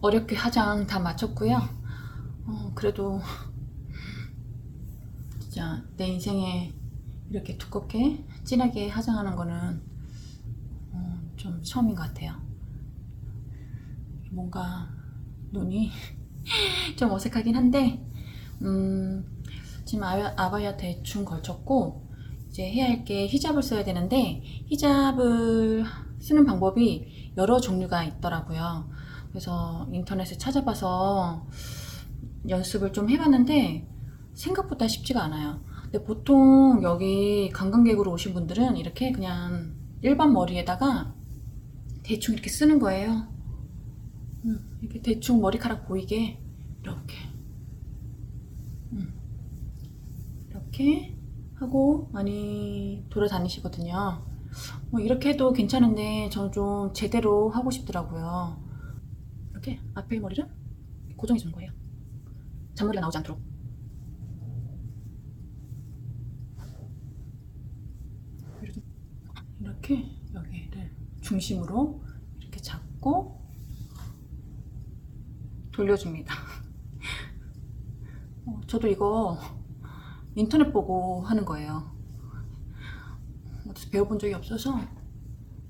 어렵게 화장 다 마쳤고요. 어, 그래도 진짜 내 인생에 이렇게 두껍게 진하게 화장하는 거는 어, 좀 처음인 것 같아요. 뭔가 눈이 좀 어색하긴 한데 음, 지금 아바, 아바야 대충 걸쳤고 이제 해야 할 게 히잡을 써야 되는데 히잡을 쓰는 방법이 여러 종류가 있더라고요. 그래서 인터넷에 찾아봐서 연습을 좀 해봤는데 생각보다 쉽지가 않아요. 근데 보통 여기 관광객으로 오신 분들은 이렇게 그냥 일반 머리에다가 대충 이렇게 쓰는 거예요. 음, 이렇게 대충 머리카락 보이게 이렇게 음, 이렇게 하고 많이 돌아다니시거든요. 뭐 이렇게 해도 괜찮은데 저는 좀 제대로 하고 싶더라고요. 이렇게 앞에 머리를 고정해 주는 거예요. 잔머리가 나오지 않도록. 이렇게 여기를 중심으로 이렇게 잡고 돌려줍니다. 어, 저도 이거 인터넷 보고 하는 거예요. 어디서 배워본 적이 없어서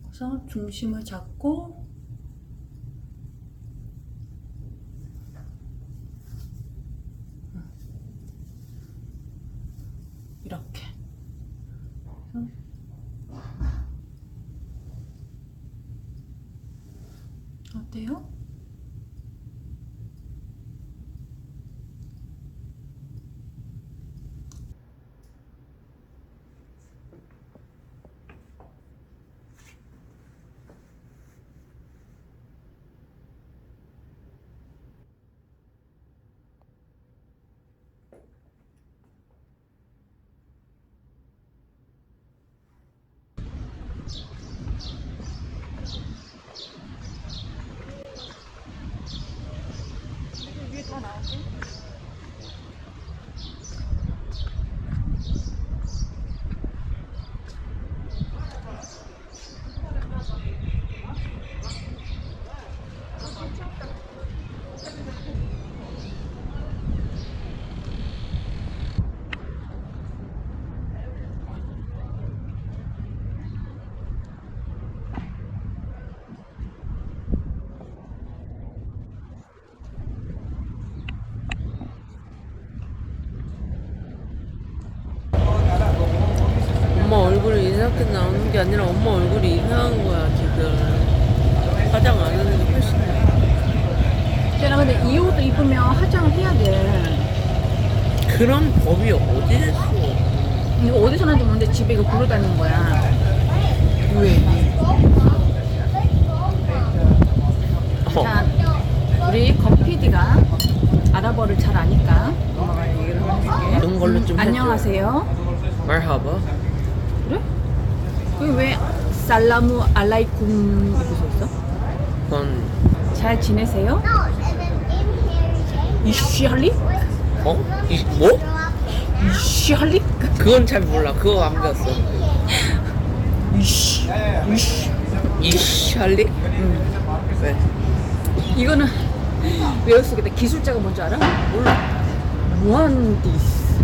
그래서 중심을 잡고 이렇게 그래서 어때요? 게 아니라 엄마 얼굴이 이상한 거야 지금 화장 안 하는 게 훨씬 나아. 제가 근데 이옷 입으면 화장을 해야 돼. 그런 법이 어디 있어 이거 어디서 나는지 모르는데 집에 이거 보러 다니는 거야. 왜? 어. 자, 우리 건PD가 아랍어를 잘 아니까 엄마가 얘기를 해줄게. 이런 걸로 좀 해줘. 안녕하세요. 말하바. 그래? 그게 왜 살라무 알라이쿰 이렇게 써있어? 그건 잘 지내세요? 이쉬할리? 어? 이 뭐? 이쉬할리? 그건 잘 몰라. 그거 안 배웠어. 이쉬 이쉬 이샬리? 응. 왜? 이거는 외울 수 있겠다. 기술자가 뭔지 알아? 몰라. 무한디스.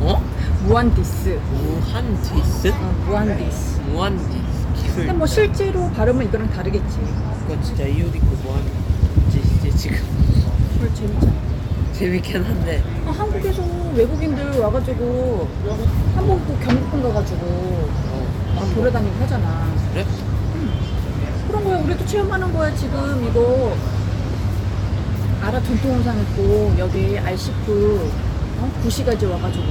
어? 무한디스. 무한 디스? 어, 무한디스. 무한 디스 기술. 근데 뭐 실제로 발음은 이거랑 다르겠지. 그거 진짜 이유리고 무한 디스 지금 그걸 재밌잖아. 재밌긴 한데. 아, 한국에서 외국인들 와가지고 한국도 경복궁 가가지고 어. 막 돌아다니고 하잖아. 그래? 그런 거야. 우리도 체험하는 거야 지금 이거. 아랍 전통 의상 입고 여기 알시프 어? 구시가지 와가지고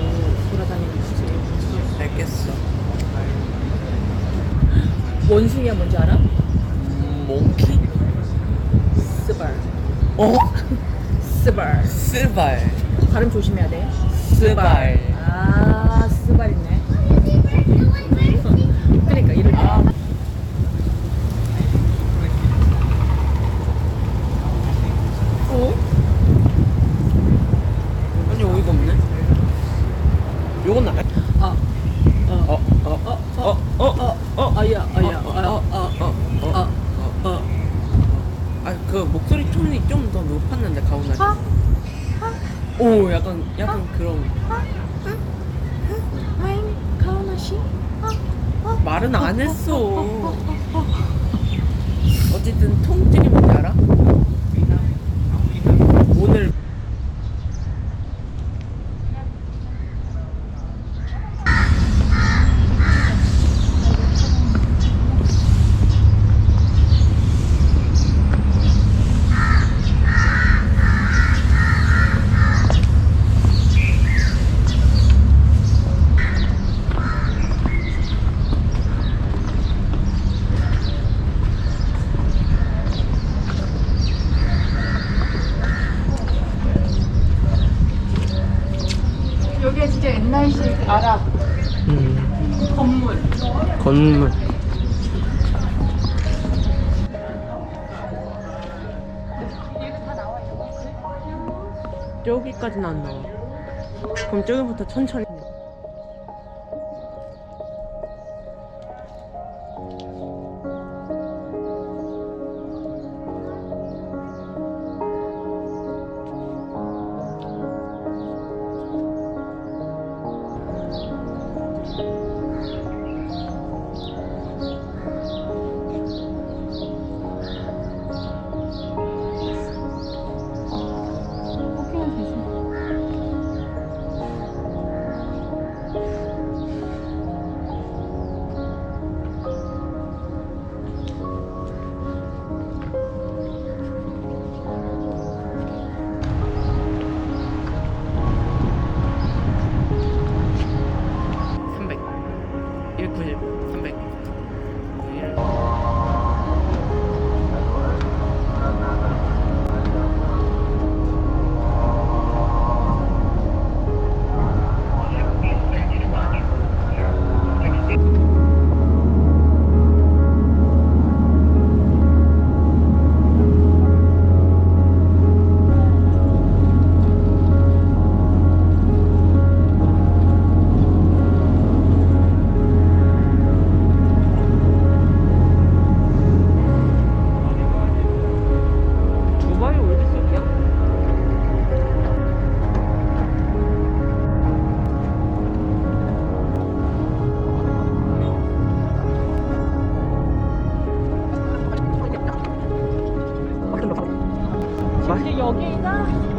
돌아다니는 거지. 알겠어. 원숭이가 뭔지 알아? 음, 몽키? 스발. 어? 스발. 스발. 발음 조심해야 돼. 스발. 아, 스발 있네. 그러니까 이럴 때. 어? 아니 어이가 없네. 요건 나. 아, 어, 어, 어, 어, 어, 어, 어, 아야, 아야, 어, 아야. 어, 어, 어, 어, 어, 어. 아, 그 목소리 톤이 좀 더 높았는데 가오나. 하? 오, 약간 약간 그런 하임, 가오나 씨? 아, 아. 말은 안 했어. 어쨌든 통증이 뭔지 알아? 오늘 여기가 진짜 옛날식 아랍 건물. 건물. 저기까지는 안 나와. 그럼 저기부터 천천히.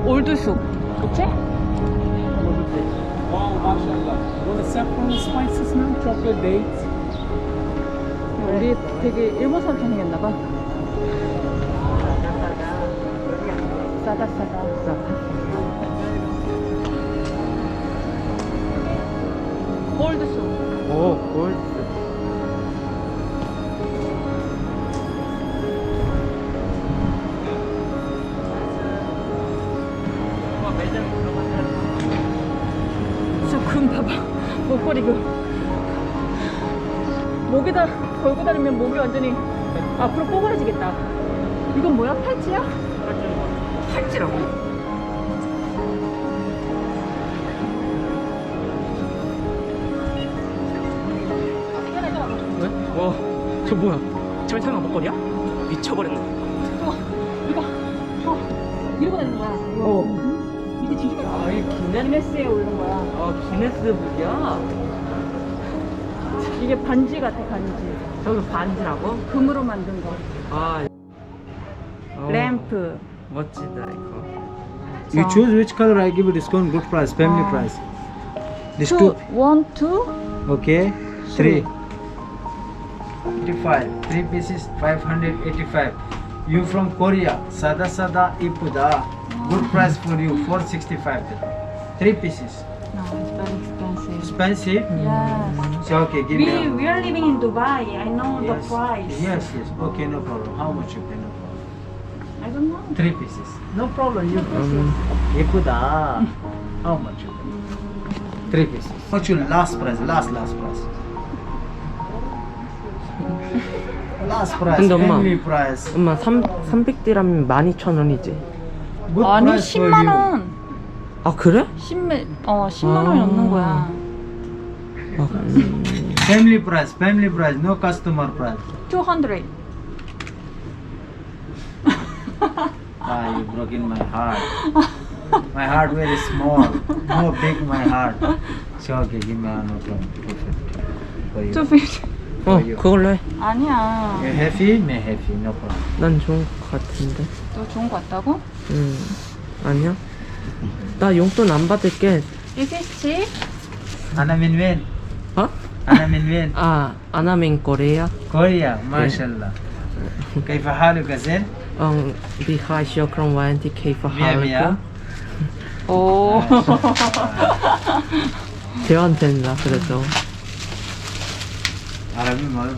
올드숙. 그치? Wow, mashallah. Want the saffron spices now? Chocolate dates? 우리 되게 일본 사람처럼 생겼나 봐. 싸다 싸다 싸다. 골드송. 오, 골드. 걸고 다니면 목이 완전히 앞으로 뽀그라지겠다. 이건 뭐야? 팔찌야? 팔찌라고? 왜? 와, 저 뭐야? 저설마 목걸이야? 미쳐버렸네. 이거, 어, 이러고 다니는 거야. 어. 밑에 뒤집어. 아, 이 기네, 기네스에 올린 거야. 아, 기네스북이야? 이게 반지 같아, 반지. 저기 반지라고? 금으로 만든 거. 아, 어, 램프. 멋지다, 이거. You choose which color, I give you discount, good price, family price. This 투, two, 원, 투. okay, three. 85, three pieces, 585. You from Korea, Sada Sada Ipuda, good price for you, 465. Three pieces. Expensive. Yes. So okay, give We, me. we are living in Dubai. I know the yes. price. Yes, yes. Okay, no problem. How much you pay? No problem. I don't know. Three pieces. No problem. You Ipuda. How much you pay? Three pieces. What's your last price? Last last price. Last price. 근데 엄마. Family price. 엄마, 3, 300디람이면 12,000원이지. Good 아니, price for 10만 you. 원. 아, 그래? 10만, 어, 10만 원이 아. 넘는 거야. 아, 음. Family price. Family price. No customer price. 200. Ah, you broke in my heart. My heart very small. No big my heart. So okay, give me no problem. 250 for you. 250. 어, 그걸로 해. 아니야. You happy? Me happy. No problem. 난 좋은 것 같은데. 너 좋은 거 같다고? 음, 아니야. 나 용돈 안 받을게. 350? Ana min? 어? Min wen? 아, 아나민 꼬레야? كوريا ما شاء الله كيف حالك زين؟ 어, 비하이 쇼크럼 와인티 케이프 مية مية 하고. 오. 대화는 된다, 그래도. عربي ما